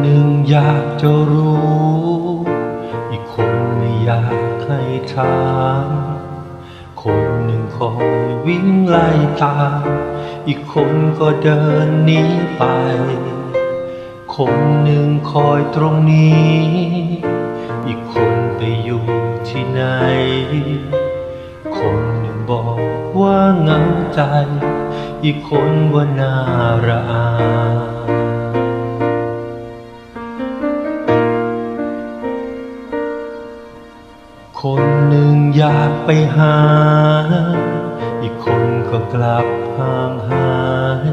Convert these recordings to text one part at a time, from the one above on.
หนึ่งอยากจะรู้ อีกคนไม่อยากให้ถามคนหนึ่งคอยวิ่งไล่ตามอีกคนก็เดินหนีไป คนหนึ่งคอยตรงนี้ อีกคนไปอยู่ที่ไหน คนหนึ่งบอกว่าเหงาใจ อีกคนว่าน่าระอา คนหนึ่งอยากไปหา อีกคนก็กลับห่างหาย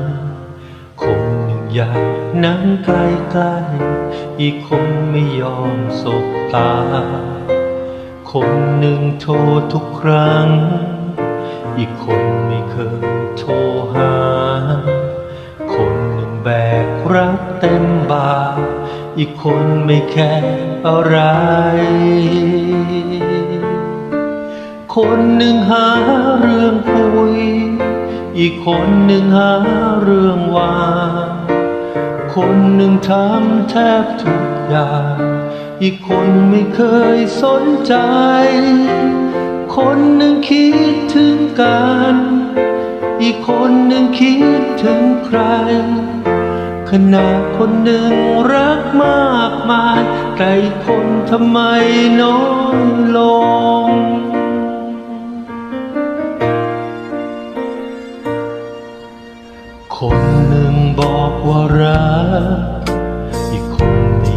คนหนึ่งอยากนั่งใกล้ๆอีกคนไม่ยอมสบตา คนหนึ่งโทรทุกครั้ง อีกคนไม่เคยโทรหา คนหนึ่งแบกรักเต็มบ่าอีกคนไม่แค่อะไร คนหนึ่งหาเรื่องคุย อีกคนหนึ่งหาเรื่องว่า คนหนึ่งทำแทบทุกอย่าง อีกคนไม่เคยสนใจ คนหนึ่งคิดถึงกัน อีกคนหนึ่งคิดถึงใครขนาดคนหนึ่งรักมากมายแต่อีกคนทำไมน้อยลง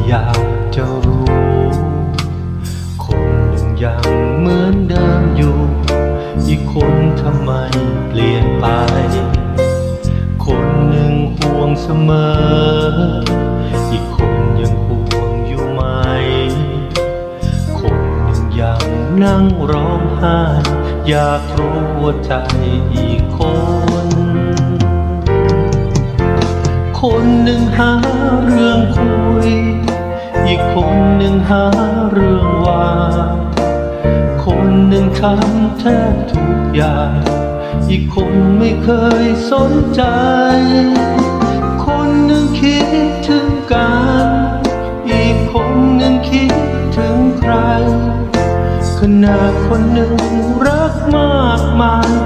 อยากจะรู้ คนหนึ่งยังเหมือนเดิมอยู่ อีกคนทำไมเปลี่ยนไป คนหนึ่งห่วงเสมอ อีกคนยังห่วงอยู่ไหม คนหนึ่งยังนั่งร้องไห้ อยากรู้ว่าใจอีกคนคนหนึ่งหาเรื่องคุย อีกคนหนึ่งหาเรื่องว่า คนหนึ่งทำแทบทุกอย่าง อีกคนไม่เคยสนใจ คนหนึ่งคิดถึงกัน อีกคนหนึ่งคิดถึงใครขนาดคนหนึ่งรักมากมาย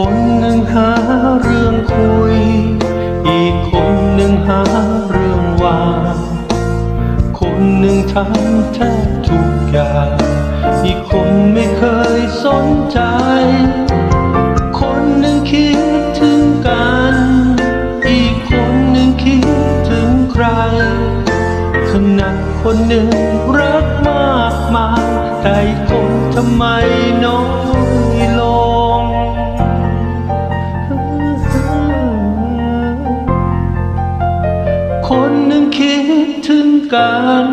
คนหนึ่งหาเรื่องคุย อีกคนหนึ่งหาเรื่องว่า คนหนึ่งทำแทบทุกอย่าง อีกคนไม่เคยสนใจ คนหนึ่งคิดถึงกัน อีกคนหนึ่งคิดถึงใคร ขนาดคนหนึ่งรักมากมายแต่อีกคนทำไมน้อย กัน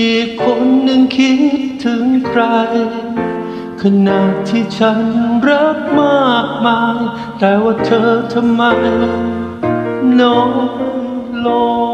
อีกคนหนึ่งคิดถึงใคร ขณะที่ฉันรักมากมาย แต่ว่าเธอทำไมน้อยลง